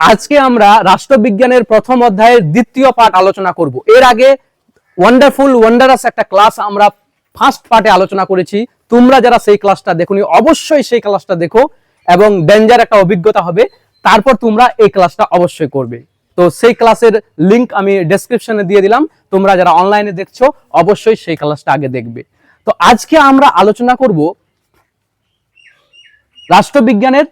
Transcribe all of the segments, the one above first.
আজকে আমরা রাষ্ট্রবিজ্ঞানের প্রথম অধ্যায়ের দ্বিতীয় পাঠ আলোচনা করব। এর আগে ওয়ান্ডারফুল ওয়ান্ডারাস একটা ক্লাস আমরা ফার্স্ট পার্টে আলোচনা করেছি। তোমরা যারা সেই ক্লাসটা দেখোনি, অবশ্যই সেই ক্লাসটা দেখো এবং ডেঞ্জার একটা অভিজ্ঞতা হবে। তারপর তোমরা এই ক্লাসটা অবশ্যই করবে। তো সেই ক্লাসের লিংক আমি ডেসক্রিপশনে দিয়ে দিলাম। তোমরা যারা অনলাইনে দেখছ, অবশ্যই সেই ক্লাসটা আগে দেখবে। তো আজকে আমরা আলোচনা করব রাষ্ট্রবিজ্ঞানের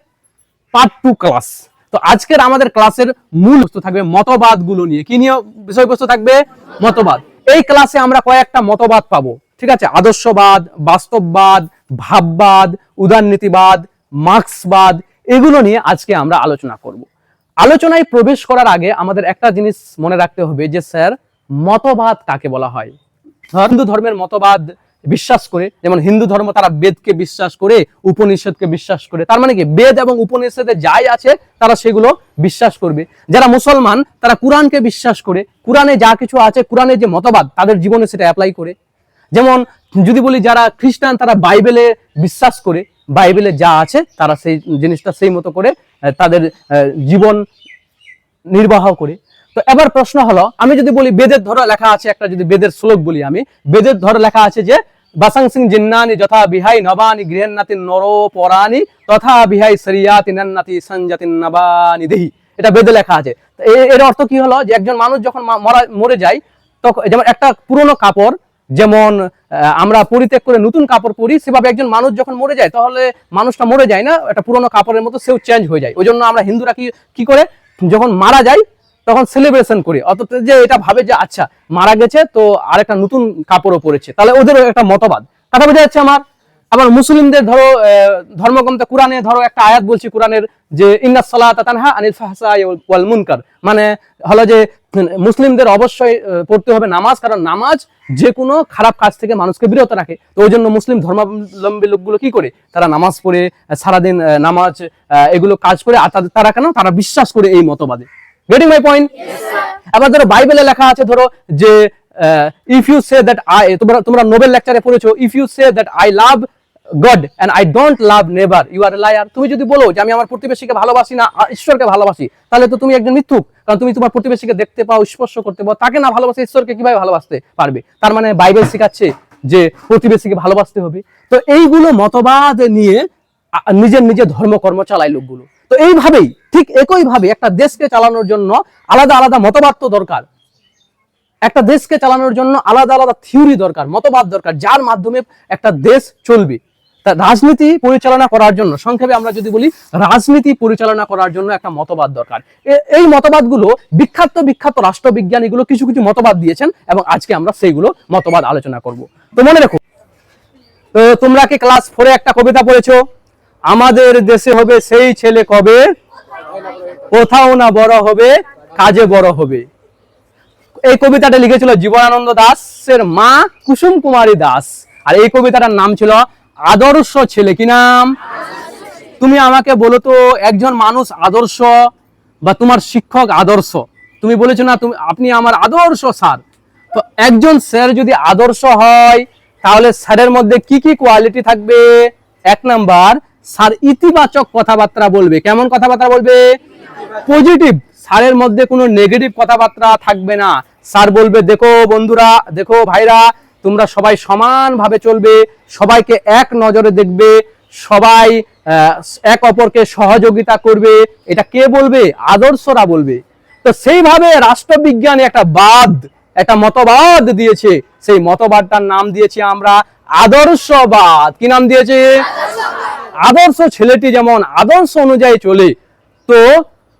পার্ট টু ক্লাস তো আজকের আমাদের ক্লাসের মূল বস্তু থাকবে মতবাদগুলো নিয়ে। কি নিয়ে বিষয়বস্তু থাকবে? মতবাদ। এই ক্লাসে আমরা কয়েকটা মতবাদ পাবো। ঠিক আছে? আদর্শবাদ, বাস্তববাদ, ভাববাদ, উদারনীতিবাদ, মার্ক্সবাদ, এগুলো নিয়ে আজকে আমরা আলোচনা করব। আলোচনায় প্রবেশ করার আগে আমাদের একটা জিনিস মনে রাখতে হবে যে, স্যার, মতবাদ কাকে বলা হয়? হিন্দু ধর্মের মতবাদ বিশ্বাস করে, যেমন হিন্দু ধর্ম তারা বেদকে বিশ্বাস করে, উপনিষদকে বিশ্বাস করে, তার মানে কি? বেদ এবং উপনিষদে যাই আছে, তারা সেগুলো বিশ্বাস করবে। যারা মুসলমান, তারা কোরআনকে বিশ্বাস করে। কোরআনে যা কিছু আছে, কোরআনের যে মতবাদ, তাদের জীবনে সেটা অ্যাপ্লাই করে। যেমন যদি বলি যারা খ্রিস্টান, তারা বাইবেলে বিশ্বাস করে। বাইবেলে যা আছে, তারা সেই জিনিসটা সেই মতো করে তাদের জীবন নির্বাহ করে। তো এবার প্রশ্ন হলো, আমি যদি বলি বেদের ধরো লেখা আছে, একটা যদি বেদের শ্লোক বলি আমি, বেদের ধরো লেখা আছে যে সিং জিন্নানি যথা বিহাই নবানি তথা বিহাই সঞ্জাতি নবানি দেহি। এটা বেদে লেখা আছে। এর অর্থ কি হলো যে, একজন মানুষ যখন মরা মরে যায় তখন যেমন একটা পুরনো কাপড়, যেমন আমরা পরিত্যাগ করে নতুন কাপড় পরি, সেভাবে একজন মানুষ যখন মরে যায়, তাহলে মানুষটা মরে যায় না, একটা পুরনো কাপড়ের মতো সেও চেঞ্জ হয়ে যায়। ওই জন্য আমরা হিন্দুরা কি কি করে? যখন মারা যায় তখন সেলিব্রেশন করি। অথচ যে এটা ভাবে যে আচ্ছা মারা গেছে, তো আরেকটা নতুন কাপড়ও পরেছে। তাহলে ওদেরও একটা মতবাদ। কথা বোঝা যাচ্ছে আমার? আবার মুসলিমদের ধরো ধর্মগ্রন্থ কোরআনে ধরো একটা আয়াত বলছি কোরআনের যে ওয়াল মুনকার। মানে হলো যে, মুসলিমদের অবশ্যই পড়তে হবে নামাজ, কারণ নামাজ যে কোনো খারাপ কাজ থেকে মানুষকে বিরত রাখে। তো ওই জন্য মুসলিম ধর্মাবলম্বী লোকগুলো কি করে? তারা নামাজ পড়ে, সারাদিন নামাজ এগুলো কাজ করে, আর তারা কেন? তারা বিশ্বাস করে এই মতবাদে। গেটিং মাই পয়েন্ট আবার ধরো বাইবেলে লেখা আছে ধরো যে if you say that I তোমরা তোমরা নোবেল লেকচারে পড়েছো if you say that I love God and I don't love never you are liar তুমি যদি বলো যে আমি আমার প্রতিবেশীকে ভালোবাসি না আর ঈশ্বরকে ভালোবাসি তাহলে তো তুমি একজন মিথ্যুক। কারণ তুমি তোমার প্রতিবেশীকে দেখতে পাও স্পর্শ করতে পাও তাকে না ভালোবাসে ঈশ্বরকে কীভাবে ভালোবাসতে পারবে? তার মানে বাইবেল শেখাচ্ছে যে প্রতিবেশীকে ভালোবাসতে হবে। তো এইগুলো মতবাদ নিয়ে নিজের নিজের ধর্মকর্ম চালায় লোকগুলো। তো এইভাবেই, ঠিক একইভাবে একটা দেশকে চালানোর জন্য আলাদা আলাদা মতবাদ তো দরকার। একটা দেশকে চালানোর জন্য আলাদা আলাদা থিওরি দরকার, মতবাদ দরকার, যার মাধ্যমে একটা দেশ চলবে। তা রাজনীতি পরিচালনা করার জন্য, সংক্ষেপে আমরা যদি বলি, রাজনীতি পরিচালনা করার জন্য একটা মতবাদ দরকার। এই মতবাদগুলো বিখ্যাত বিখ্যাত রাষ্ট্রবিজ্ঞানীগুলো কিছু কিছু মতবাদ দিয়েছেন এবং আজকে আমরা সেইগুলো মতবাদ আলোচনা করব। তো মনে রেখো, তো তোমরা কি ক্লাস ফোরে একটা কবিতা পড়েছো? আমাদের দেশে হবে সেই ছেলে কবে? কোথাও না বড় হবে, কাজে বড় হবে। এই কবিতাটা লিখেছিল জীবনানন্দ দাসের মা কুসুম কুমারী দাস। আর এই কবিতাটার নাম ছিল আদর্শ ছেলে। কি নাম? তুমি আমাকে বলো তো, একজন মানুষ আদর্শ বা তোমার শিক্ষক আদর্শ? তুমি বলেছ না, তুমি, আপনি আমার আদর্শ স্যার। তো একজন স্যার যদি আদর্শ হয়, তাহলে স্যারের মধ্যে কি কি কোয়ালিটি থাকবে? এক নাম্বার স্যার ইতিবাচক কথাবার্তা বলবে। কেমন কথাবার্তা বলবে? পজিটিভ স্যারের মধ্যে কোনো নেগেটিভ কথাবার্তা থাকবে না। স্যার বলবে, দেখো বন্ধুরা, দেখো ভাইরা, তোমরা সবাই সমানভাবে চলবে, সবাইকে এক নজরে দেখবে, সবাই এক অপরকে সহযোগিতা করবে। এটা কে বলবে? আদর্শরা বলবে। তো সেইভাবে রাষ্ট্রবিজ্ঞানী একটা বাদ, একটা মতবাদ দিয়েছে। সেই মতবাদটার নাম দিয়েছি আমরা আদর্শবাদ। কি নাম দিয়েছে? আদর্শ ছেলেটি যেমন আদর্শ অনুযায়ী চলে, তো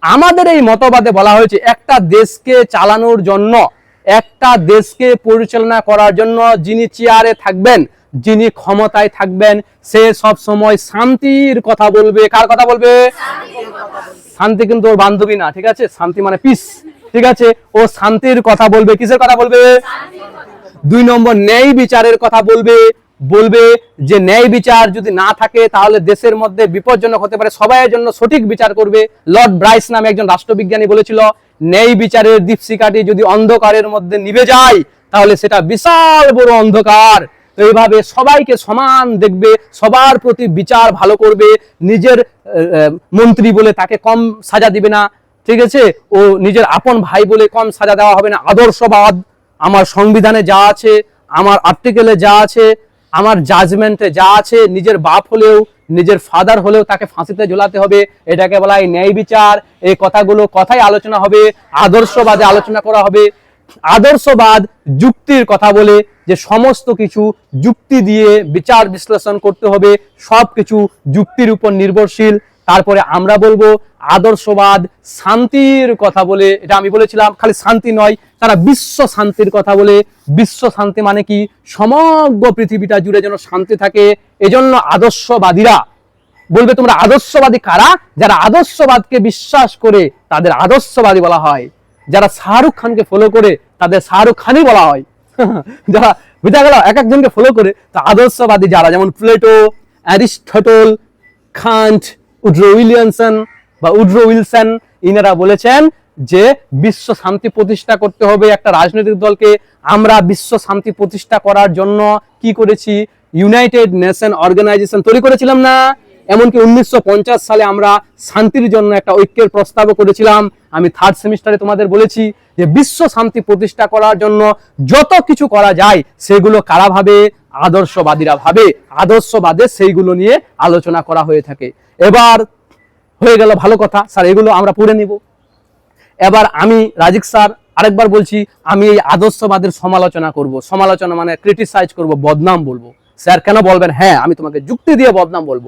আমাদের এই মতবাদে বলা হয়েছে, একটা দেশকে চালানোর জন্য, একটা দেশকে পরিচালনা করার জন্য যিনি চেয়ারে থাকবেন, যিনি ক্ষমতায় থাকবেন, সে সব সময় শান্তির কথা বলবে। কার কথা বলবে? শান্তি কিন্তু ওর বান্ধবী না, ঠিক আছে? শান্তি মানে পিস ঠিক আছে? ও শান্তির কথা বলবে, কিসের কথা বলবে? দুই নম্বর ন্যায় বিচারের কথা বলবে। বলবে যে ন্যায় বিচার যদি না থাকে, তাহলে দেশের মধ্যে বিপজ্জনক হতে পারে। সবাইয়ের জন্য সঠিক বিচার করবে। লর্ড ব্রাইস নামে একজন রাষ্ট্রবিজ্ঞানী বলেছিল, ন্যায় বিচারের দীপশিকাটি যদি অন্ধকারের মধ্যে নিভে যায়, তাহলে সেটা বিশাল বড় অন্ধকার। তো এইভাবে সবাইকে সমান দেখবে, সবার প্রতি বিচার ভালো করবে। নিজের মন্ত্রী বলে তাকে কম সাজা দিবে না, ঠিক আছে? ও নিজের আপন ভাই বলে কম সাজা দেওয়া হবে না। আদর্শবাদ আমার সংবিধানে যা আছে, আমার আর্টিকেলে যা আছে আমার জাজমেন্টে যা আছে, নিজের বাপ হলেও, নিজের ফাদার হলেও তাকে ফাঁসিতে ঝোলাতে হবে। এটাকে বলা হয় ন্যায় বিচার। এই কথাগুলো কথাই আলোচনা হবে, আদর্শবাদে আলোচনা করা হবে। আদর্শবাদ যুক্তির কথা বলে যে সমস্ত কিছু যুক্তি দিয়ে বিচার বিশ্লেষণ করতে হবে। সব কিছু যুক্তির উপর নির্ভরশীল। তারপরে আমরা বলব আদর্শবাদ, শান্তির কথা বলে, এটা আমি বলেছিলাম, খালি শান্তি নয়, তারা বিশ্ব শান্তির কথা বলে। বিশ্ব শান্তি মানে কি? সমগ্র পৃথিবীটা জুড়ে যেন শান্তি থাকে, এজন্য আদর্শবাদীরা, বলবে তোমরা আদর্শবাদী কারা? যারা আদর্শবাদকে বিশ্বাস করে, তাদের আদর্শবাদী বলা হয়। যারা শাহরুখ খানকে ফলো করে, তাদের শাহরুখ খানই বলা হয়। যারা, বুঝা গেল? এক একজনকে ফলো করে, তা আদর্শবাদী যারা, যেমন Plato, Aristotle, Kant Woodrow Williamson বা উড্রো উইলসন, ইনারা বলেছেন যে বিশ্ব শান্তি প্রতিষ্ঠা করতে হবে একটা রাজনৈতিক দলকে। আমরা বিশ্ব শান্তি প্রতিষ্ঠা করার জন্য কি করেছি? ইউনাইটেড নেশন অর্গানাইজেশন তৈরি করেছিলাম না? এমনকি উনিশশো পঞ্চাশ সালে আমরা শান্তির জন্য একটা ঐক্যের প্রস্তাবও করেছিলাম। আমি থার্ড সেমিস্টারে তোমাদের বলেছি যে বিশ্ব শান্তি প্রতিষ্ঠা করার জন্য যত কিছু করা যায়, সেগুলো কারা ভাবে? আদর্শবাদীরা ভাবে। আদর্শবাদে সেইগুলো নিয়ে আলোচনা করা হয়ে থাকে। এবার হয়ে গেল ভালো কথা। স্যার, এগুলো আমরা পড়ে নিব। এবার আমি রাজিক স্যার, আরেকবার বলছি, আমি এই আদর্শবাদের সমালোচনা করব। সমালোচনা মানে ক্রিটিসাইজ করব, বদনাম বলব। স্যার, কেন বলবেন? হ্যাঁ আমি তোমাকে যুক্তি দিয়ে বদনাম বলব।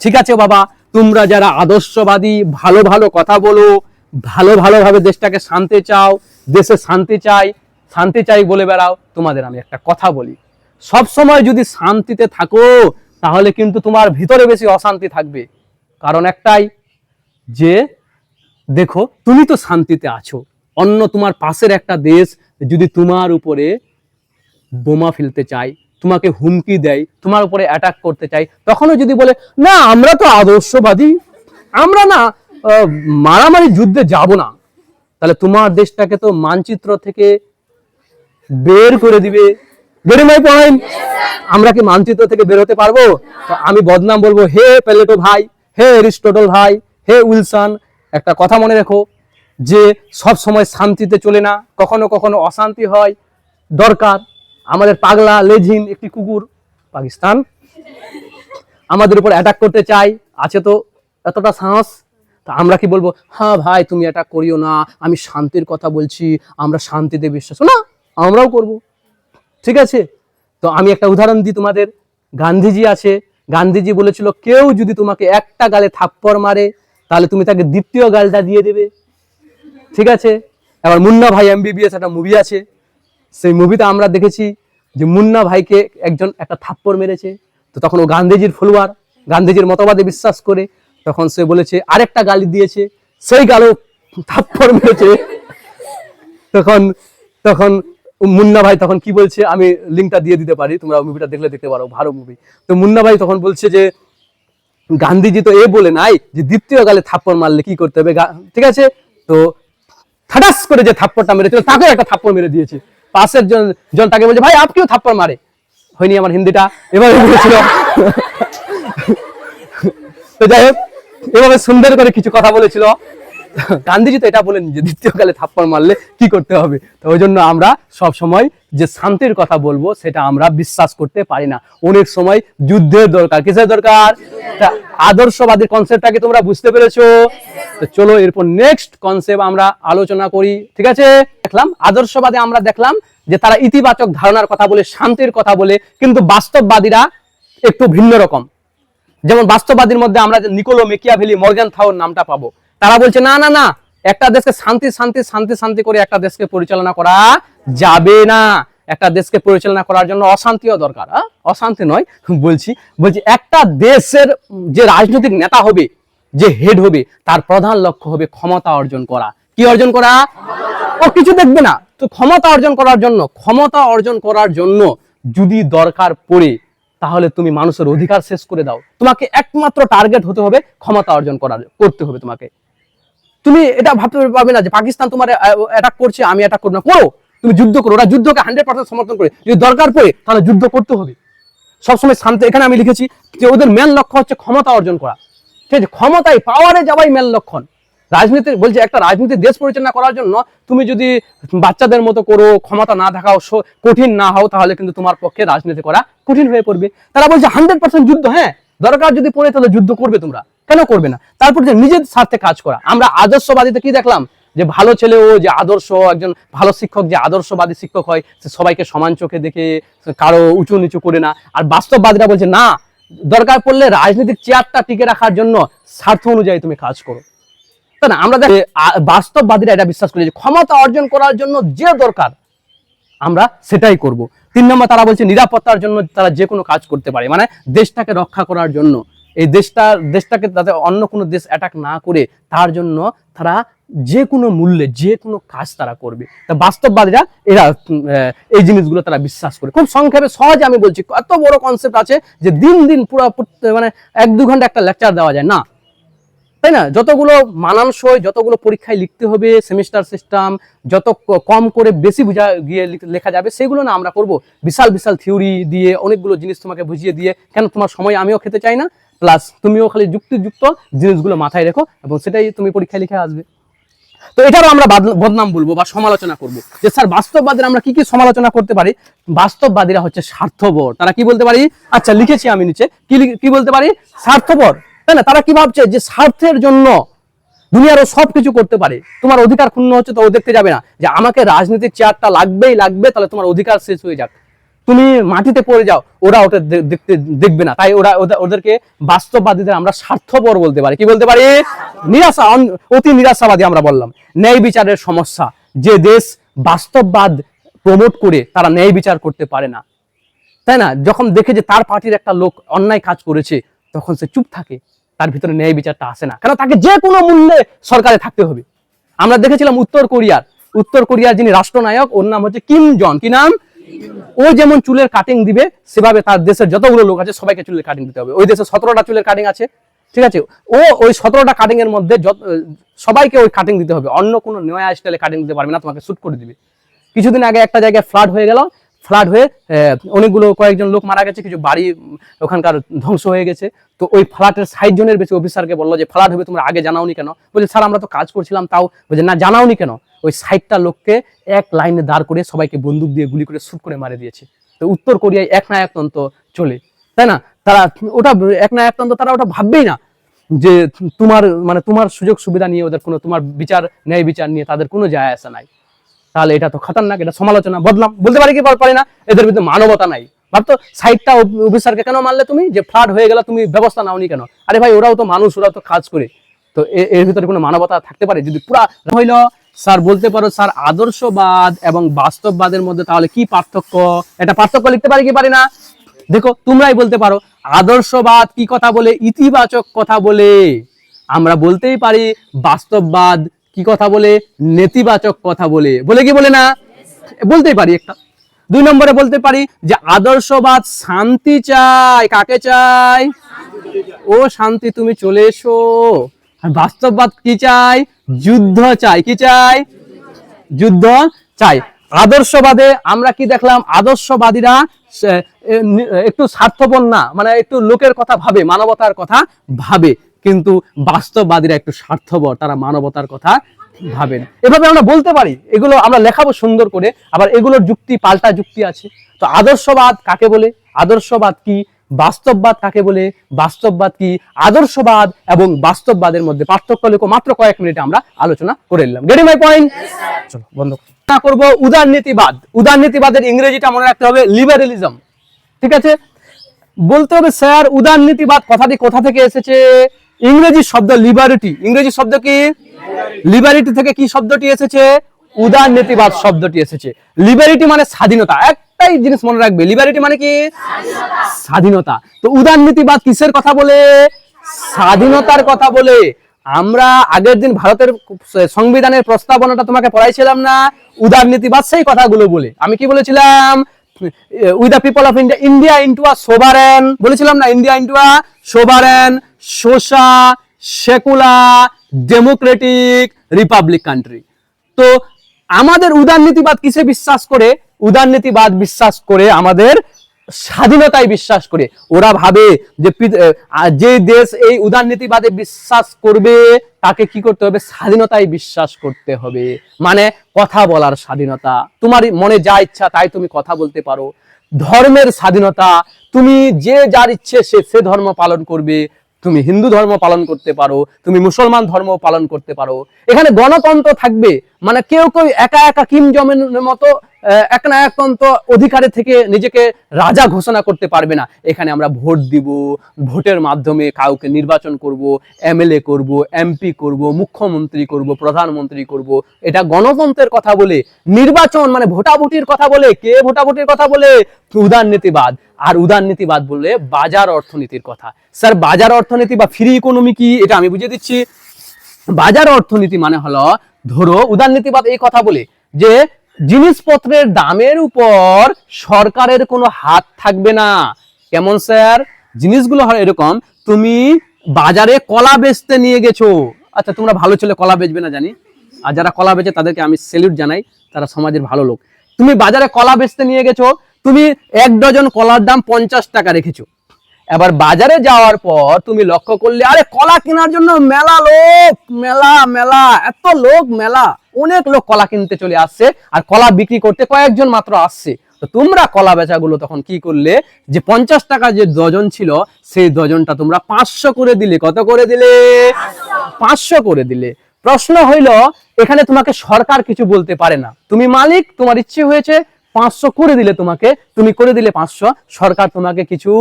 ঠিক আছে বাবা, তোমরা যারা আদর্শবাদী, ভালো ভালো কথা বলো ভালো ভালোভাবে দেশটাকে শান্তি চাও, দেশে শান্তি চাই শান্তি চাই বলে বেড়াও। তোমাদের আমি একটা কথা বলি। সব সময় যদি শান্তিতে থাকো, তাহলে কিন্তু তোমার ভিতরে বেশি অশান্তি থাকবে। কারণ একটাই যে, দেখো, তুমি তো শান্তিতে আছো। অন্য তোমার পাশের একটা দেশ যদি তোমার উপরে বোমা ফেলতে চায়, তোমাকে হুমকি দেয়, তোমার উপরে অ্যাটাক করতে চাই তখনও যদি বলে, না, আমরা তো আদর্শবাদী। আমরা না মারামারি যুদ্ধে যাব না। তাহলে তোমার দেশটাকে তো মানচিত্র থেকে বের করে দিবে। আমরা কি মানচিত্র থেকে বের হতে পারব? আমি বদনাম বলব, হে প্লেটো ভাই, হে এরিস্টটল ভাই, হে উইলসন, একটা কথা মনে রেখো, যে সব সময় শান্তিতে চলে না, কখনো কখনো অশান্তি হয়, দরকার। আমাদের পাগলা লেঝিন একটি কুকুর, পাকিস্তান, আমাদের উপর অ্যাটাক করতে চাই আছে তো, এতটা সাহস তা আমরা কি বলব হ্যাঁ ভাই, তুমি এটা করিও না, আমি শান্তির কথা বলছি, আমরা শান্তিতে বিশ্বাস না, আমরাও করব। ঠিক আছে? তো আমি একটা উদাহরণ দিই তোমাদের। গান্ধীজি আছে। গান্ধীজি বলেছিল, কেউ যদি তোমাকে একটা গালে থাপ্পড় মারে, তাহলে তুমি তাকে দ্বিতীয় গালটা দিয়ে দেবে। ঠিক আছে? এবার মুন্না ভাই এমবিবিএস একটা মুভি আছে। সেই মুভিতে আমরা দেখেছি যে মুন্না ভাইকে একজন একটা থাপ্পড় মেরেছে। তো তখন ও গান্ধীজির ফলোয়ার গান্ধীজির মতবাদে বিশ্বাস করে। তখন সে বলেছে, আরেকটা গালি দিয়েছে। সেই গালও থাপ্পড় মেরেছে। তখন তখন মুন্না ভাই তখন কি বলছে, আমি লিঙ্কটা দিয়ে দিতে পারি, তোমরা মুভিটা দেখলে দেখতে পারো, ভালো মুভি তো মুন্না ভাই তখন বলছে যে, গান্ধীজি তো এ বলে নাই যে দ্বিতীয় গালে থাপ্পড় মারলে কি করতে হবে? ঠিক আছে? তো ঠাটাস করে যে থাপ্পড়টা মেরেছিল তাকে একটা থাপ্পড় মেরে দিয়েছে। পাশের জন জন তাকে বলছে, ভাই, আপনিও থাপ্পড় মারে। হয়নি আমার হিন্দিটা, এভাবে বলেছিল। তো যাই হোক এভাবে সুন্দর করে কিছু কথা বলেছিল। গান্ধীজি তো এটা বলেন যে দ্বিতীয় কালে থাপ্পড় মারলে কি করতে হবে? তো ওই জন্য আমরা সব সময় যে শান্তির কথা বলব, সেটা আমরা বিশ্বাস করতে পারি না। অনেক সময় যুদ্ধের দরকার। কিসের দরকার? আদর্শবাদী কনসেপ্টটাকে তোমরা বুঝতে পেরেছ? তো চলো এরপর নেক্সট কনসেপ্ট আমরা আলোচনা করি। ঠিক আছে? দেখলাম, আদর্শবাদে আমরা দেখলাম যে তারা ইতিবাচক ধারণার কথা বলে, শান্তির কথা বলে, কিন্তু বাস্তববাদীরা একটু ভিন্ন রকম। যেমন বাস্তববাদীর মধ্যে আমরা নিকোলো মেকিয়াভেলি মর্গান থাওর নামটা পাবো। তারা বলছে, না না না, একটা দেশকে শান্তি শান্তি শান্তি শান্তি করে একটা দেশকে পরিচালনা করা যাবে না। একটা দেশকে পরিচালনা করার জন্য অশান্তিও দরকার অশান্তি নয়। বলছি বলছি, একটা দেশের যে রাজনৈতিক নেতা হবে, যে হেড হবে, তার প্রধান লক্ষ্য হবে ক্ষমতা অর্জন করা। কি অর্জন করা? ও কিছু দেখবে না। তো ক্ষমতা অর্জন করার জন্য, ক্ষমতা অর্জন করার জন্য যদি দরকার পড়ে তাহলে তুমি মানুষের অধিকার শেষ করে দাও। তোমাকে একমাত্র টার্গেট হতে হবে ক্ষমতা অর্জন করার, করতে হবে তোমাকে। তুমি এটা ভাবতে পারবে না যে পাকিস্তান তোমার অ্যাটাক করছে, আমি অ্যাটাক করব না। করো, তুমি যুদ্ধ করো, ওরা যুদ্ধকে হান্ড্রেড পার্সেন্ট সমর্থন করে। যদি দরকার পড়ে, তাহলে যুদ্ধ করতে হবে। সবসময় শান্তি, এখানে আমি লিখেছি যে ওদের মেন লক্ষ্য হচ্ছে ক্ষমতা অর্জন করা। ঠিক আছে, ক্ষমতায় পাওয়ারে যাওয়াই মেন লক্ষণ। রাজনীতি বলছে, একটা রাজনীতি দেশ পরিচালনা করার জন্য তুমি যদি বাচ্চাদের মতো করো, ক্ষমতা না থাকাও কঠিন না হও, তাহলে কিন্তু তোমার পক্ষে রাজনীতি করা কঠিন হয়ে পড়বে। তারা বলছে হান্ড্রেড পার্সেন্ট যুদ্ধ হ্যাঁ? দরকার যদি পড়ে, তাহলে যুদ্ধ করবে তোমরা। কেন করবে না? তারপর যে নিজের স্বার্থে কাজ করা। আমরা আদর্শবাদীতে কি দেখলাম? যে ভালো ছেলে ও যে আদর্শ, একজন ভালো শিক্ষক, যে আদর্শবাদী শিক্ষক হয়, সে সবাইকে সমান চোখে দেখে কারও উঁচু নিচু করে না। আর বাস্তববাদীরা বলছে, না, দরকার পড়লে রাজনৈতিক চেয়ারটা টিকে রাখার জন্য স্বার্থ অনুযায়ী তুমি কাজ করো। তাই না, আমরা বাস্তববাদীরা এটা বিশ্বাস করি যে ক্ষমতা অর্জন করার জন্য যে দরকার, আমরা সেটাই করব। তিন নম্বর তারা বলছে নিরাপত্তার জন্য তারা যে কোনো কাজ করতে পারে মানে দেশটাকে রক্ষা করার জন্য। এই দেশটা, দেশটাকে যাতে অন্য কোনো দেশ অ্যাটাক না করে, তার জন্য তারা যে কোনো মূল্যে, যে কোনো কাজ তারা করবে। তা বাস্তববাদীরা এরা এই জিনিসগুলো তারা বিশ্বাস করে। খুব সংক্ষেপে সহজে আমি বলছি, কত বড় কনসেপ্ট আছে যে দিন দিন পুরো- মানে এক দু ঘণ্টা একটা লেকচার দেওয়া যায়। না তাই না? যতগুলো মানানসই, যতগুলো পরীক্ষায় লিখতে হবে, সেমিস্টার সিস্টেম, যত কম করে বেশি বুঝা গিয়ে লেখা যাবে, সেগুলো না আমরা করব। বিশাল বিশাল থিওরি দিয়ে, অনেকগুলো জিনিস তোমাকে বুঝিয়ে দিয়ে, কেন তোমার সময় আমিও খেতে চাই না? প্লাস তুমিও খালি যুক্তিযুক্ত জিনিসগুলো মাথায় রেখো এবং সেটাই তুমি পরীক্ষায় লিখে আসবে। তো এটারও আমরা বদনাম বলব বা সমালোচনা করব। যে স্যার, বাস্তববাদীরা আমরা কি কি সমালোচনা করতে পারি? বাস্তববাদীরা হচ্ছে স্বার্থপর। তারা কি বলতে পারি? আচ্ছা লিখেছি আমি নিচে। কি কি বলতে পারি? স্বার্থপর। তাই না? তারা কি ভাবছে যে স্বার্থের জন্য দুনিয়ার সব কিছু করতে পারে? তোমার অধিকার ক্ষুণ্ণ হচ্ছে, তো ও দেখতে যাবে না। যে আমাকে রাজনীতির চেয়ারটা লাগবেই, লাগবে, তাহলে তোমার অধিকার শেষ হয়ে যাক। তুমি মাটিতে পড়ে যাও, ওরা ওটা দেখতে, দেখবে না। তাই ওরা, ওদের- ওদেরকে বাস্তববাদীদের আমরা স্বার্থপর বলতে পারি। কি বলতে পারি? নিরাশা অতি নিরাশাবাদী আমরা বললাম। ন্যায় বিচারের সমস্যা। যে দেশ বাস্তববাদ প্রমোট করে তারা ন্যায় বিচার করতে পারে না। তাই না? যখন দেখে যে তার পার্টির একটা লোক অন্যায় কাজ করেছে, তখন সে চুপ থাকে। তার ভিতরে ন্যায় বিচারটা আসে না। কারণ তাকে যে কোনো মূল্যে সরকারে থাকতে হবে। আমরা দেখেছিলাম উত্তর কোরিয়ার। উত্তর কোরিয়ার যিনি রাষ্ট্রনায়ক, ওর নাম হচ্ছে কিম জন কি নাম? ও যেমন চুলের কাটিং দিবে, সেভাবে তার দেশের যতগুলো লোক আছে, সবাইকে চুলের কাটিং দিতে হবে। ওই দেশে সতেরোটা চুলের কাটিং আছে। ঠিক আছে? ও ওই সতেরোটা কাটিং এর মধ্যে সবাইকে ওই কাটিং দিতে হবে। অন্য কোনো নয়া স্টাইলে কাটিং দিতে পারবে না, তোমাকে শুট করে দিবে। কিছুদিন আগে একটা জায়গায় ফ্লাড হয়ে গেল। ফ্লাড হয়ে অনেকগুলো কয়েকজন লোক মারা গেছে, কিছু বাড়ি ওখানকার ধ্বংস হয়ে গেছে। তো ওই ফ্লাটের ষাট জনের বেশি অফিসারকে বলল যে ফ্লাড হবে, তোমরা আগে জানাওনি কেন? বলছে স্যার আমরা তো কাজ করছিলাম, তাও বলছে, না, জানাওনি কেন? ওই ষাটটা লোককে এক লাইনে দাঁড় করে সবাইকে বন্দুক দিয়ে গুলি করে শুট করে মারে দিয়েছে। তো উত্তর কোরিয়ায় এক নায়কতন্ত্র চলে। তাই না? তারা, ওটা এক নায়কতন্ত্র তারা ওটা ভাববেই না যে, তোমার মানে তোমার সুযোগ সুবিধা নিয়ে ওদের কোনো, তোমার বিচার, ন্যায় বিচার নিয়ে তাদের কোনো যায় আসা নাই। তাহলে এটা তো খতরনাক, এটা সমালোচনা বদলাম বলতে পারি কি পারি না, এদের ভিতরে মানবতা নাই। ভাবতো সাইটটা অফিসারকে কেন মারলে তুমি? যে ফ্লাড হয়ে গেল, তুমি ব্যবস্থা নাওনি কেন? আরে ভাই, ওরাও তো মানুষ, ওরাও তো কাজ করে। তো এর ভিতরে কোনো মানবতা থাকতে পারে? যদি পুরা হইল স্যার, বলতে পারো, স্যার, আদর্শবাদ এবং বাস্তববাদের মধ্যে তাহলে কি পার্থক্য? এটা পার্থক্য লিখতে পারি কি, পারি না? দেখো, তোমরাই বলতে পারো, আদর্শবাদ কি কথা বলে, ইতিবাচক কথা বলে? আমরা বলতেই পারি, বাস্তববাদ কি কথা বলে? নেতিবাচক কথা বলে। বলে কি বলে না? বলতেই পারি একটা। দুই নম্বরে বলতে পারি যে আদর্শবাদ শান্তি চায় কাকে চায় ও শান্তি, তুমি চলে এসো। বাস্তববাদ কি চাই? যুদ্ধ চাই। কি চাই? যুদ্ধ চাই। আদর্শবাদে আমরা কি দেখলাম? আদর্শবাদীরা একটু স্বার্থপর না মানে একটু লোকের কথা ভাবে, মানবতার কথা ভাবে। কিন্তু বাস্তববাদীরা একটু স্বার্থপর তারা মানবতার কথা ভাবেন। এভাবে আমরা বলতে পারি এগুলো আমরা লেখাবো সুন্দর করে আবার এগুলোর যুক্তি পাল্টা যুক্তি আছে। তো আদর্শবাদ কাকে বলে? আদর্শবাদ কি? বাস্তববাদ কাকে বলে? বাস্তববাদ কি? আদর্শবাদ এবং বাস্তববাদের মধ্যে পার্থক্য লেখো। মাত্র কয়েক মিনিটে আমরা আলোচনা করে নিলাম। গেটিং মাই পয়েন্ট চলো বন্ধ। না করব উদারনীতিবাদ উদারনীতিবাদের ইংরেজিটা মনে রাখতে হবে লিবারেলিজম। ঠিক আছে? বলতে হবে স্যার উদারনীতিবাদ কথাটি কোথা থেকে এসেছে? ইংরেজি শব্দ লিবারিটি ইংরেজি শব্দ কি? লিবারিটি থেকে কি শব্দটি এসেছে? উদারনীতিবাদ শব্দটি এসেছে। লিবারিটি মানে স্বাধীনতা। একটাই জিনিস মনে রাখবে। লিবারিটি মানে কি? স্বাধীনতা। তো উদারনীতিবাদ কিসের কথা বলে? স্বাধীনতার কথা বলে। আমরা আগের দিন ভারতের সংবিধানের প্রস্তাবনাটা তোমাকে পড়াইছিলাম না? উদারনীতিবাদ সেই কথাগুলো বলে। আমি কি বলেছিলাম? With the people of India India into a sovereign বলেছিলাম না? India into a sovereign social secular democratic republic country. তো আমাদের উদারনীতিবাদ কিসে বিশ্বাস করে? উদারনীতিবাদ বিশ্বাস করে আমাদের স্বাধীনতায় বিশ্বাস করে। ওরা ভাবে যে যে দেশ এই উদারনীতিবাদে বিশ্বাস করবে, তাকে কি করতে হবে? স্বাধীনতায় বিশ্বাস করতে হবে। মানে কথা বলার স্বাধীনতা। তোমার মনে যা ইচ্ছা তাই তুমি কথা বলতে পারো। ধর্মের স্বাধীনতা, তুমি যে যার ইচ্ছে সে সে ধর্ম পালন করবে। তুমি হিন্দু ধর্ম পালন করতে পারো, তুমি মুসলমান ধর্ম পালন করতে পারো। এখানে গণতন্ত্র থাকবে মানে কেউ কেউ একা একা কিম জমের মতো এক না অধিকারে থেকে নিজেকে রাজা ঘোষণা করতে পারবে না। এখানে আমরা ভোট দিব, ভোটের মাধ্যমে কাউকে নির্বাচন করব, এমএলএ করব, এমপি করব, মুখ্যমন্ত্রী করব, প্রধানমন্ত্রী করব। এটা গণতন্ত্রের কথা বলে, নির্বাচন মানে ভোটাভুটির কথা বলে। কে ভোটাভুটির কথা বলে? উদারনীতিবাদ। আর উদারনীতিবাদ বললে বাজার অর্থনীতির কথা। স্যার, বাজার অর্থনীতি বা ফ্রি ইকোনমি কি? এটা আমি বুঝিয়ে দিচ্ছি। বাজার অর্থনীতি মানে হলো, ধরো উদারনীতিবাদ এই কথা বলে যে জিনিসপত্রের দামের উপর সরকারের কোনো হাত থাকবে না। কেমন, স্যার? জিনিসগুলো হয় এরকম, তুমি বাজারে কলা বেচতে নিয়ে গেছো। আচ্ছা তোমরা ভালো ছেলে, কলা বেচবে না জানি। আর যারা কলা বেচে, তাদেরকে আমি সেলিউট জানাই, তারা সমাজের ভালো লোক। তুমি বাজারে কলা বেচতে নিয়ে গেছো, তুমি এক ডজন কলার দাম পঞ্চাশ টাকা রেখেছো। এবার বাজারে যাওয়ার পর তুমি লক্ষ্য করলে, আরে কলা কেনার জন্য মেলা লোক, মেলা মেলা, এত লোক, মেলা। অনেক লোক কলা কিনতে চলে আসছে আর কলা বিক্রি করতে কয়েকজন মাত্র আসছে। তো তোমরা কলা বেচাগুলো তখন কি করলে? যে পঞ্চাশ টাকা যে ডজন ছিল, সেই ডজনটা তোমরা পাঁচশো করে দিলে। কত করে দিলে? পাঁচশো করে দিলে। প্রশ্ন হইল, এখানে তোমাকে সরকার কিছু বলতে পারে না। তুমি মালিক, তোমার ইচ্ছে হয়েছে পাঁচশো করে দিলে তোমাকে। তুমি করে দিলে পাঁচশো, সরকার তোমাকে কিছু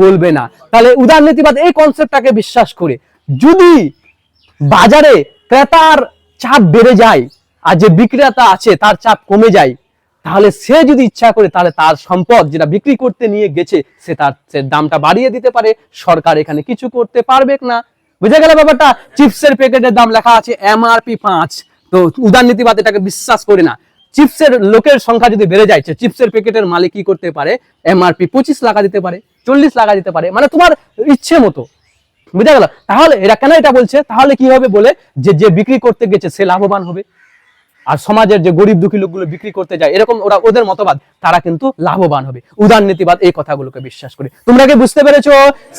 বলবে না। তাহলে উদারনীতিবাদ এই কনসেপ্টটাকে বিশ্বাস করে। যদি বাজারে ক্রেতার চাপ বেড়ে যায় আর যে বিক্রেতা আছে তার চাপ কমে যায়, তাহলে সে যদি ইচ্ছা করে তাহলে তার সম্পদ যেটা বিক্রি করতে নিয়ে গেছে, সে তার দামটা বাড়িয়ে দিতে পারে। সরকার এখানে কিছু করতে পারবে না। বুঝে গেল ব্যাপারটা? চিপসের প্যাকেটের দাম লেখা আছে এমআরপি পাঁচ। তো উদারনীতিবাদ এটাকে বিশ্বাস করে না। চিপসের লোকের সংখ্যা যদি বেড়ে যায় চিপসের প্যাকেটের মালিক কি করতে পারে? এমআরপি পঁচিশ লাগা দিতে পারে, চল্লিশ লাগা দিতে পারে। মানে তোমার ইচ্ছে মতো। বুঝা গেল? তাহলে এরা কেন এটা বলছে? তাহলে কি হবে বলে? যে যে বিক্রি করতে গেছে, সে লাভবান হবে। আর সমাজের যে গরিব দুঃখী লোকগুলো বিক্রি করতে যায়, এরকম ওরা ওদের মতবাদ, তারা কিন্তু লাভবান হবে। উদারনীতিবাদ এই কথাগুলোকে বিশ্বাস করে। তোমরা কি বুঝতে পেরেছ?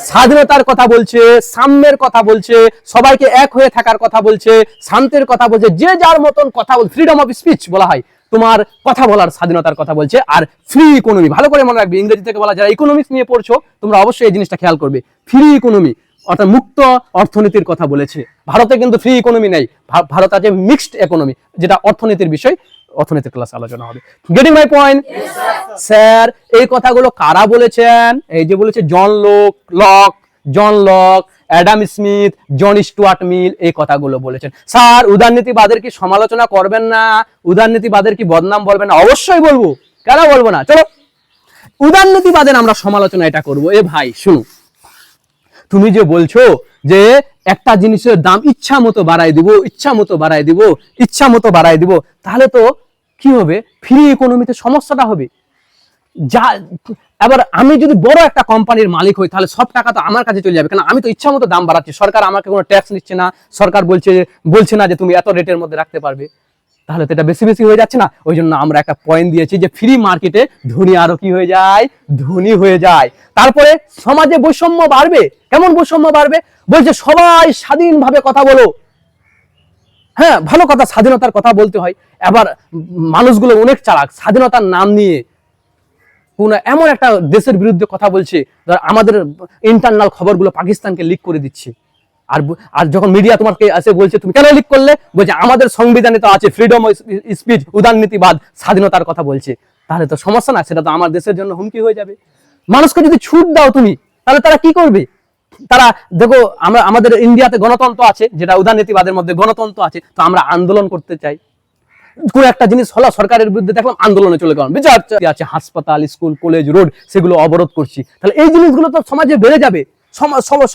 স্বাধীনতার কথা বলছে, সাম্যের কথা বলছে, সবাইকে এক হয়ে থাকার কথা বলছে, শান্তির কথা বলছে, যে যার মতন কথা বল ফ্রিডম অফ স্পিচ বলা হয়, তোমার কথা বলার স্বাধীনতার কথা বলছে। আর ফ্রি ইকোনমি ভালো করে মনে রাখবে, ইংরেজি থেকে বলা, যারা ইকোনমিক্স নিয়ে পড়ছো, তোমরা অবশ্যই এই জিনিসটা খেয়াল করবে। ফ্রি ইকোনমি অর্থাৎ মুক্ত অর্থনীতির কথা বলেছে। ভারতে কিন্তু ফ্রি ইকোনমি নেই। ভারত আছে মিক্সড ইকোনমি যেটা অর্থনীতির বিষয় অর্থনীতির ক্লাস আলোচনা হবে। গেটিং মাই পয়েন্ট স্যার এই কথাগুলো কারা বলেছেন? এই যে বলেছে জন লোক Locke John Locke Adam Smith John Stuart Mill এই কথাগুলো বলেছেন। স্যার উদারনীতিবাদের কি সমালোচনা করবেন না? উদারনীতিবাদের কি বদনাম বলবেন না? অবশ্যই বলব। কেন বলব না? চলো। উদারনীতিবাদের আমরা সমালোচনা এটা করব। এ ভাই শুনো তুমি যে বলছো যে একটা জিনিসের দাম ইচ্ছা মতো বাড়াই দিব, ইচ্ছা মতো বাড়াই দিব, ইচ্ছা মতো বাড়াই দিব, তাহলে তো কি হবে? ফ্রি ইকোনমিতে সমস্যাটা হবে। যা, এবার আমি যদি বড় একটা কোম্পানির মালিক হই, তাহলে সব টাকা তো আমার কাছে চলে যাবে। কারণ আমি তো ইচ্ছা মতো দাম বাড়াচ্ছি। সরকার আমাকে কোনো ট্যাক্স নিচ্ছে না। সরকার বলছে বলছে না যে তুমি এত রেটের মধ্যে রাখতে পারবে। তাহলে তো এটা বেশি বেশি হয়ে যাচ্ছে না। ওই জন্য আমরা একটা পয়েন্ট দিয়েছি যে ফ্রি মার্কেটে ধনী আরও কি হয়ে যায়? ধনী হয়ে যায়। তারপরে সমাজে বৈষম্য বাড়বে? কেমন বৈষম্য বাড়বে? বলছে সবাই স্বাধীনভাবে কথা বলো। হ্যাঁ ভালো কথা, স্বাধীনতার কথা বলতে হয়। এবার মানুষগুলো অনেক চালাক, স্বাধীনতার নাম নিয়ে। কোন এমন একটা দেশের বিরুদ্ধে কথা বলছে, ধর আমাদের ইন্টারনাল খবরগুলো পাকিস্তানকে লিক করে দিচ্ছে। আর আর যখন মিডিয়া তোমাকে এসে বলছে, তুমি কেন লিক করলে? বলছে, আমাদের সংবিধানে তো আছে ফ্রিডম স্পিচ উদারনীতিবাদ, স্বাধীনতার কথা বলছে। তাহলে তো সমস্যা না, সেটা তো আমার দেশের জন্য হুমকি হয়ে যাবে। মানুষকে যদি ছুট দাও তুমি, তাহলে তারা কি করবে? তারা, দেখো, আমরা, আমাদের ইন্ডিয়াতে গণতন্ত্র আছে, যেটা উদারনীতিবাদের মধ্যে গণতন্ত্র আছে, তো আমরা আন্দোলন করতে চাই। কোন একটা জিনিস হলো, সরকারের বিরুদ্ধে দেখলাম, আন্দোলনে চলে গেলাম। বিচার আছে হাসপাতাল, স্কুল, কলেজ, রোড, সেগুলো অবরোধ করছি। তাহলে এই জিনিসগুলো তো সমাজে বেড়ে যাবে।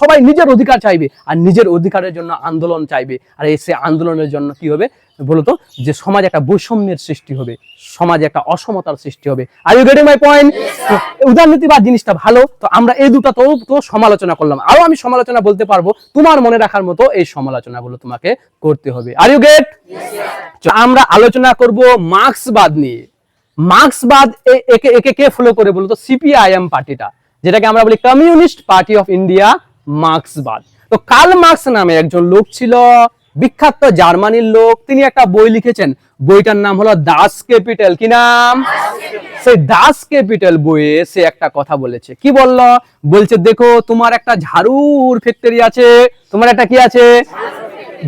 সবাই নিজের অধিকার চাইবে আর নিজের অধিকারের জন্য আন্দোলন চাইবে। আর এই সে আন্দোলনের জন্য কি হবে বলতো? যে সমাজ একটা বৈষম্যের সৃষ্টি হবে সমাজে একটা অসমতার সৃষ্টি হবে। Are you getting my point উদারনীতিবাদ জিনিসটা ভালো তো আমরা এই দুটো তো তো সমালোচনা করলাম। আরও আমি সমালোচনা বলতে পারব তোমার মনে রাখার মতো এই সমালোচনাগুলো তোমাকে করতে হবে। আর ইউ গেট আমরা আলোচনা করব মার্ক্সবাদ নিয়ে। মার্ক্সবাদ একে একে কে ফলো করে বলতো? সিপিআইএম পার্টিটা। যেটাকে আমরা বলি কমিউনিস্ট পার্টি অফ ইন্ডিয়া, মার্ক্সবাদ। তো কার্ল মার্কস নামে একজন লোক ছিল, বিখ্যাত জার্মানির লোক। তিনি একটা বই লিখেছেন। বইটার নাম হলো দাস ক্যাপিটাল। কি নাম? সেই দাস ক্যাপিটাল বইয়ে সে একটা কথা বলেছে। কি বলল? বলছে, দেখো, তোমার একটা ঝাড়ুর ফ্যাক্টরি আছে। তোমার একটা কি আছে?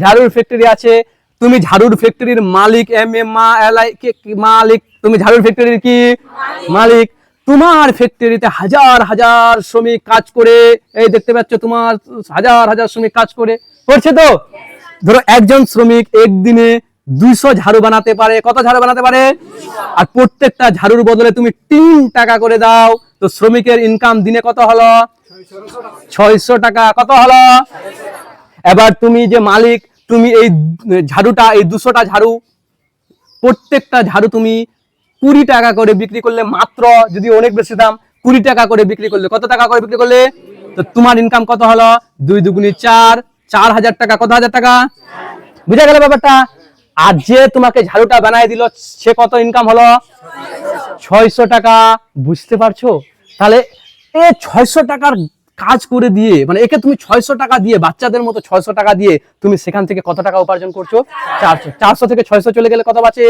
ঝাড়ুর ফ্যাক্টরি আছে। তুমি ঝাড়ুর ফ্যাক্টরির মালিক, এম এম মালিক? তুমি ঝাড়ুর ফ্যাক্টরির কি? মালিক। তোমার ফ্যাক্টরিতে হাজার হাজার শ্রমিক কাজ করে, এই দেখতে পাচ্ছ তোমার হাজার হাজার শ্রমিক কাজ করে। করছে তো? ধরো একজন শ্রমিক একদিনে দুইশো ঝাড়ু বানাতে পারে। কত ঝাড়ু বানাতে পারে? আর প্রত্যেকটা ঝাড়ুর বদলে তুমি তিন টাকা করে দাও। তো শ্রমিকের ইনকাম দিনে কত হলো? ছয়শো টাকা। কত হলো? এবার তুমি যে মালিক, তুমি এই ঝাড়ুটা, এই দুশোটা ঝাড়ু, প্রত্যেকটা ঝাড়ু তুমি কুড়ি টাকা করে বিক্রি করলে মাত্র যদি অনেক বেশি দাম, কুড়ি টাকা করে বিক্রি করলে কত টাকা করে বিক্রি করলে? তো তোমার ইনকাম কত হলো? দুই দুগুনি চার চার হাজার টাকা, কত হাজার টাকা? বুঝা গেল ব্যাপারটা? আর যে তোমাকে ঝাড়ুটা বানাই দিল, সে কত ইনকাম হলো? ছয়শো টাকা, বুঝতে পারছ? তাহলে এ ছয়শো টাকার কাজ করে দিয়ে মানে একে তুমি ছয়শো টাকা দিয়ে, বাচ্চাদের মতো ছয়শো টাকা দিয়ে, তুমি সেখান থেকে কত টাকা উপার্জন করছ? চারশো চারশো থেকে ছয়শো চলে গেলে কত বাঁচে?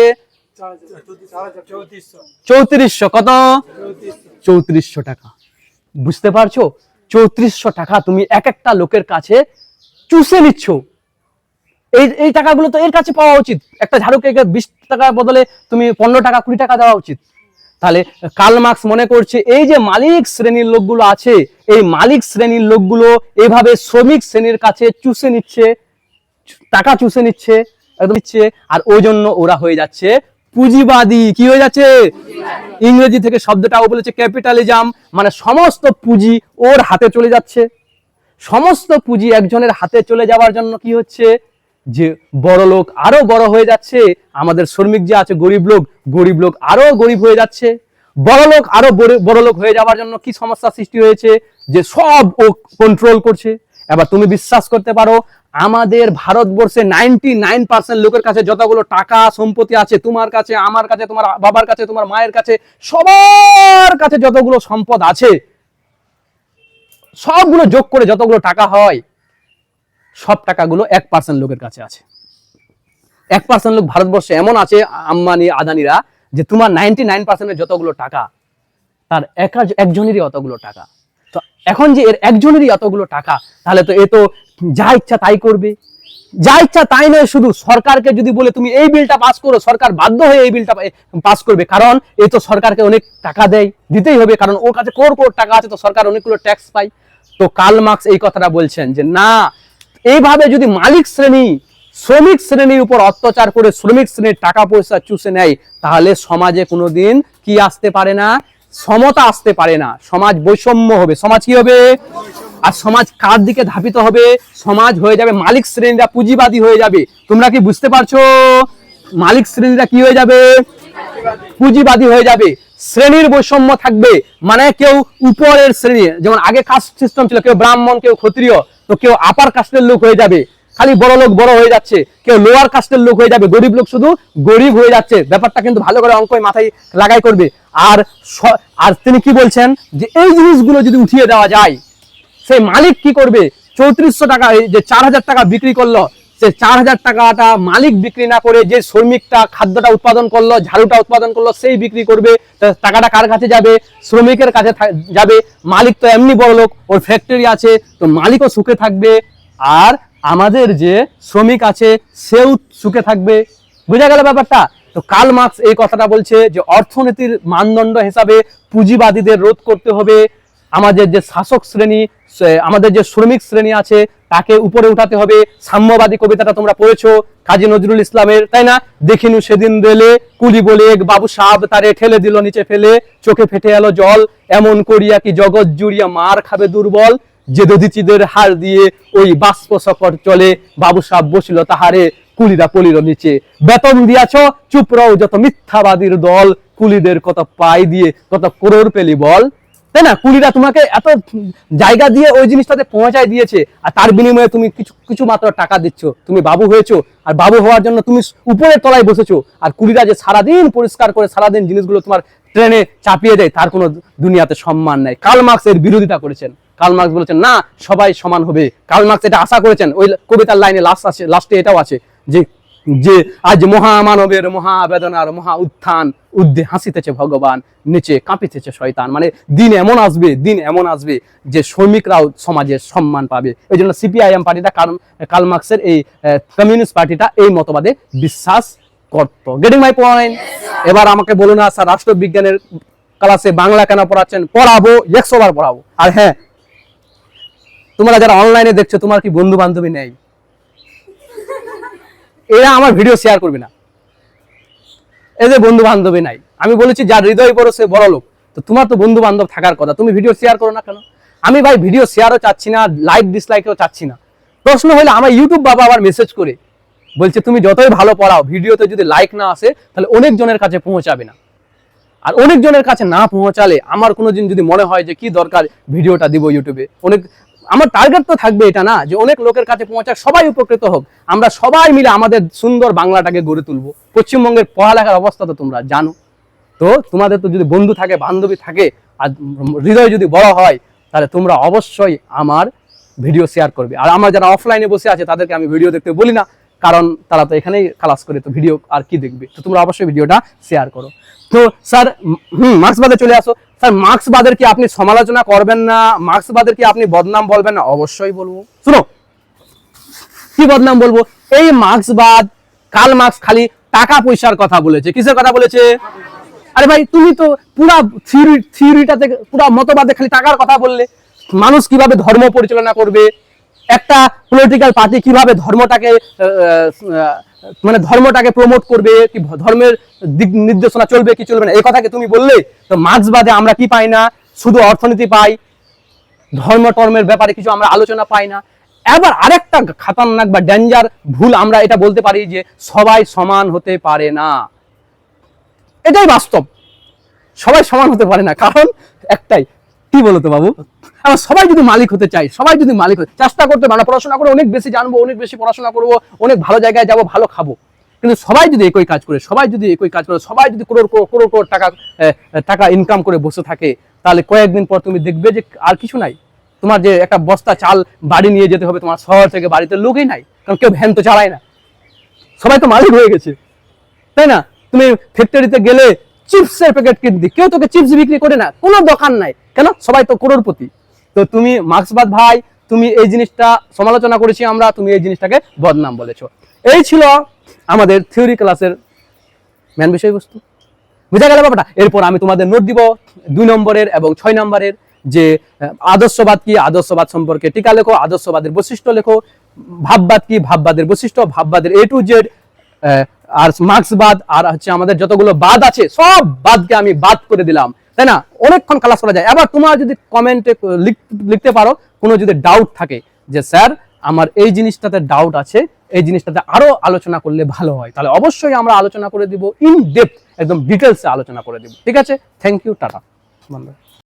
চৌত্রিশশো কত? চৌত্রিশশো টাকা। বুঝতে পারছ? চৌত্রিশশো টাকা তুমি এক একটা লোকের কাছে চুষে নিচ্ছ। এই এই টাকাগুলো তো এর কাছে পাওয়া উচিত। একটা ঝাড়ুকে বিশ টাকার বদলে তুমি পনেরো টাকা, কুড়ি টাকা দেওয়া উচিত। তাহলে কার্ল মার্কস মনে করছে, এই যে মালিক শ্রেণির লোকগুলো আছে, এই মালিক শ্রেণির লোকগুলো এইভাবে শ্রমিক শ্রেণির কাছে চুষে নিচ্ছে, টাকা চুষে নিচ্ছে, একদম নিচ্ছে, আর ওই জন্য ওরা হয়ে যাচ্ছে পুঁজিবাদী। কি হয়ে যাচ্ছে? ইংরেজি থেকে শব্দটা বলেছে ক্যাপিটালিজম মানে সমস্ত পুঁজি ওর হাতে চলে যাচ্ছে। সমস্ত পুঁজি একজনের হাতে চলে যাওয়ার জন্য কি হচ্ছে? যে বড় লোক আরও বড় হয়ে যাচ্ছে। আমাদের শ্রমিক যে আছে, গরিব লোক গরিব লোক আরও গরিব হয়ে যাচ্ছে। বড় লোক আরও বড়- বড় লোক হয়ে যাওয়ার জন্য কি সমস্যা সৃষ্টি হয়েছে? যে সব ও কন্ট্রোল করছে। এবার তুমি বিশ্বাস করতে পারো, আমাদের ভারতবর্ষে নাইনটি নাইন পার্সেন্ট লোকের কাছে যতগুলো টাকা, সম্পত্তি আছে তোমার কাছে, আমার কাছে, তোমার বাবার কাছে, তোমার মায়ের কাছে, সবার কাছে যতগুলো সম্পদ আছে, সবগুলো যোগ করে যতগুলো টাকা হয়, সব টাকাগুলো এক পার্সেন্ট লোকের কাছে আছে। এক পার্সেন্ট লোক ভারতবর্ষে এমন আছে, আম্বানি, আদানিরা, যে তোমার নাইনটি নাইন পার্সেন্টের যতগুলো টাকা, তার একা একজনেরই অতগুলো টাকা। এখন যে এর একজনেরই অতগুলো টাকা, তাহলে তো এ তো যা ইচ্ছা তাই করবে। যা ইচ্ছা তাই নয়, শুধু সরকারকে যদি বলে তুমি এই বিলটা পাস করো, সরকার বাধ্য হয়ে এই বিলটা পাস করবে। কারণ এ তো সরকারকে অনেক টাকা দেয়, দিতেই হবে, কারণ ওর কাছে কোর কোর টাকা আছে, তো সরকার অনেকগুলো ট্যাক্স পায়। তো কার্ল মার্কস এই কথাটা বলছেন যে, না এইভাবে যদি মালিক শ্রেণি, শ্রমিক শ্রেণির উপর অত্যাচার করে শ্রমিক শ্রেণির টাকা পয়সা চুষে নেয়, তাহলে সমাজে কোনোদিন কি আসতে পারে না? সমতা আসতে পারে না। সমাজ বৈষম্য হবে। সমাজ কি হবে? আর সমাজ কার দিকে ধাবিত হবে? সমাজ হয়ে যাবে মালিক শ্রেণীরা পুঁজিবাদী হয়ে যাবে। তোমরা কি বুঝতে পারছ? মালিক শ্রেণীরা কি হয়ে যাবে? পুঁজিবাদী হয়ে যাবে। শ্রেণির বৈষম্য থাকবে। মানে কেউ উপরের শ্রেণি, যেমন আগে কাস্ট সিস্টেম ছিল, কেউ ব্রাহ্মণ, কেউ ক্ষত্রিয়, তো কেউ আপার কাস্টের লোক হয়ে যাবে। খালি বড় লোক বড় হয়ে যাচ্ছে। কেউ লোয়ার কাস্টের লোক হয়ে যাবে, গরিব লোক শুধু গরিব হয়ে যাচ্ছে। ব্যাপারটা কিন্তু ভালো করে অঙ্ক মাথায় লাগাই করবে। আর আর তিনি কি বলছেন? যে এই জিনিসগুলো যদি উঠিয়ে দেওয়া যায় সেই মালিক কি করবে? চৌত্রিশশো টাকা যে চার হাজার টাকা বিক্রি করল, সে চার হাজার টাকাটা মালিক বিক্রি না করে যে শ্রমিকটা খাদ্যটা উৎপাদন করল, ঝাড়ুটা উৎপাদন করল, সেই বিক্রি করবে। টাকাটা কার কাছে যাবে? শ্রমিকের কাছে যাবে। মালিক তো এমনি বড় লোক, ওর ফ্যাক্টরি আছে, তো মালিকও সুখে থাকবে। আর আমাদের যে শ্রমিক আছে, সেও সুখে থাকবে। বুঝা গেল ব্যাপারটা? তো কাল মার্কস এই কথাটা বলছে যে অর্থনীতির মানদণ্ড হিসাবে পুঁজিবাদীদের রোধ করতে হবে। আমাদের যে শাসক শ্রেণি আমাদের যে শ্রমিক শ্রেণি আছে, তাকে উপরে উঠাতে হবে। সাম্যবাদী কবিতাটা তোমরা পড়েছো, কাজী নজরুল ইসলামের, তাই না? দেখিনু সেদিন রেলে, কুলি বলে বাবু সাহেব তারে ঠেলে দিল নিচে ফেলে, চোখে ফেটে এলো জল, এমন করিয়া কি জগৎ জুড়িয়া মার খাবে দুর্বল। যে দধিচিদের হার দিয়ে ওই বাষ্প সকট চলে, বাবু সাহেব বসিল তাহারে, কুলিরা পলির নিচে। বেতন দিয়াছ, চুপ রও যত মিথ্যাবাদীর দল, কুলিদের কত পাই দিয়ে কত করোর পেলি বল। তাই না? কুলিরা তোমাকে এত জায়গা দিয়ে ওই জিনিসটাতে পৌঁছায় দিয়েছে, আর তার বিনিময়ে তুমি কিছু কিছু মাত্র টাকা দিচ্ছ। তুমি বাবু হয়েছো, আর বাবু হওয়ার জন্য তুমি উপরের তলায় বসেছো। আর কুলিরা যে সারাদিন পরিষ্কার করে সারাদিন জিনিসগুলো তোমার ট্রেনে চাপিয়ে দেয়, তার কোনো দুনিয়াতে সম্মান নাই। কার্ল মার্কস এর বিরোধিতা করেছেন। কার্ল মার্কস বলেছেন, না, সবাই সমান হবে। কার্ল মার্কস এটা আশা করেছেন, ওই কবিতার লাইনে লাস্ট আছে লাস্টে এটাও আছে যে যে আজ মহামানবের মহাবেদনার মহা উত্থান উদ্দে হাসিতেছে ভগবান, নিচে কাঁপিতেছে শয়তান। মানে দিন এমন আসবে, দিন এমন আসবে যে শ্রমিকরাও সমাজে সম্মান পাবে। এই জন্য সিপিআইএম পার্টিটা কার্ল মার্কসের এই কমিউনিস্ট পার্টিটা এই মতবাদে বিশ্বাস করত। গেটিং মাই পয়েন্ট এবার আমাকে বলুন না, স্যার, রাষ্ট্রবিজ্ঞানের ক্লাসে বাংলা কেন পড়াচ্ছেন? পড়াবো, একশো বার পড়াবো। আর হ্যাঁ তোমরা যারা অনলাইনে দেখছ, তোমার কি বন্ধু বান্ধবী নেই? এরা আমার ভিডিও শেয়ার করবে না। এদের বন্ধু বান্ধবী নাই। আমি বলেছি, যার হৃদয় বড় সে বড় লোক। তো তোমার তো বন্ধু বান্ধব থাকার কথা। তুমি ভিডিও শেয়ার করো না কেন? আমি ভাই ভিডিও শেয়ারও চাচ্ছি না লাইক ডিসলাইকও চাচ্ছি না। প্রশ্ন হলে, আমার ইউটিউব বাবা আবার মেসেজ করে বলছে, তুমি যতই ভালো পড়াও, ভিডিওতে যদি লাইক না আসে, তাহলে অনেক জনের কাছে পৌঁছাবে না। আর অনেক জনের কাছে না পৌঁছালে আমার কোনো দিন যদি মনে হয় যে কি দরকার ভিডিওটা দিব ইউটিউবে অনেক আমার টার্গেট তো থাকবে এটা না, যে অনেক লোকের কাছে পৌঁছাক, সবাই উপকৃত হোক। আমরা সবাই মিলে আমাদের সুন্দর বাংলাটাকে গড়ে তুলবো। পশ্চিমবঙ্গের পড়ালেখার অবস্থা তো তোমরা জানো। তো তোমাদের তো যদি বন্ধু থাকে, বান্ধবী থাকে, আর হৃদয় যদি বড় হয়, তাহলে তোমরা অবশ্যই আমার ভিডিও শেয়ার করবে। আর আমার যারা অফলাইনে বসে আছে, তাদেরকে আমি ভিডিও দেখতে বলি না। কারণ তারা তো এখানেই ক্লাস করে, তো ভিডিও আর কি দেখবে? তো তোমরা অবশ্যই ভিডিওটা শেয়ার করো। তো স্যার হুম মার্ক্সবাদে চলে আসো। স্যার মার্ক্সবাদের কি আপনি সমালোচনা করবেন না? মার্ক্সবাদের কি আপনি বদনাম বলবেন না? অবশ্যই বলব। শুনো, কি বদনাম বলব? এই মার্ক্সবাদ কাল মার্ক্স খালি টাকা পয়সার কথা বলেছে। কিসের কথা বলেছে? আরে ভাই, তুমি তো পুরা থিওরি থিওরিটা থেকে পুরা মতবাদে খালি টাকার কথা বললে। মানুষ কীভাবে ধর্ম পরিচালনা করবে? একটা পলিটিক্যাল পার্টি কীভাবে ধর্মটাকে মানে ধর্মটাকে প্রমোট করবে, কি ধর্মের দিক নির্দেশনা চলবে, কি চলবে না, এই কথাকে তুমি বললে, তো মার্ক্সবাদে আমরা কি পাই না? শুধু অর্থনীতি পাই, ধর্ম টর্মের ব্যাপারে কিছু আমরা আলোচনা পাই না। এবার আরেকটা খাতারনাক বা ডেঞ্জার ভুল আমরা এটা বলতে পারি যে সবাই সমান হতে পারে না। এটাই বাস্তব। সবাই সমান হতে পারে না। কারণ একটাই, কি বলতো বাবু? আমরা সবাই যদি মালিক হতে চাই সবাই যদি মালিক হতে চেষ্টা করতে পারে, পড়াশোনা করে অনেক বেশি জানব, অনেক বেশি পড়াশোনা করব, অনেক ভালো জায়গায় যাব, ভালো খাব। কিন্তু সবাই যদি একই কাজ করে, সবাই যদি একই কাজ করে, সবাই যদি করোড় করোড় করোড় টাকা টাকা ইনকাম করে বসে থাকে, তাহলে কয়েকদিন পর তুমি দেখবে যে আর কিছু নাই। তোমার যে একটা বস্তা চাল বাড়ি নিয়ে যেতে হবে, তোমার শহর থেকে বাড়িতে লোকই নাই, কারণ কেউ ভ্যান তো চালায় না। সবাই তো মালিক হয়ে গেছে। তাই না? তুমি ফ্যাক্টরিতে গেলে চিপসের প্যাকেট কিনতে, কেউ তোকে চিপস বিক্রি করে না, কোনো দোকান নাই। কেন? সবাই তো করোড়পতি তো তুমি মার্ক্সবাদ ভাই, তুমি এই জিনিসটা সমালোচনা করেছি আমরা, তুমি এই জিনিসটাকে বদনাম বলেছ। এই ছিল আমাদের থিওরি ক্লাসের মেন বিষয়বস্তু। বুঝা গেল ব্যাপারটা? এরপর আমি তোমাদের নোট দিব দুই নম্বরের এবং ছয় নম্বরের যে আদর্শবাদ কি, আদর্শবাদ সম্পর্কে টিকা লেখো, আদর্শবাদের বৈশিষ্ট্য লেখো, ভাববাদ কি, ভাববাদের বৈশিষ্ট্য, ভাববাদের এ টু জেড আর মার্ক্সবাদ আর হচ্ছে আমাদের যতগুলো বাদ আছে, সব বাদকে আমি বাদ করে দিলাম। তাই না? অনেকক্ষণ ক্লাস করা যায়। এবার তোমার যদি কমেন্টে লিখতে পারো, কোনো যদি ডাউট থাকে যে, স্যার, আমার এই জিনিসটাতে ডাউট আছে, এই জিনিসটাতে আরও আলোচনা করলে ভালো হয়। তাহলে অবশ্যই আমরা আলোচনা করে দিব ইন ডেপথ একদম ডিটেলসে আলোচনা করে দিব। ঠিক আছে? Thank you tata.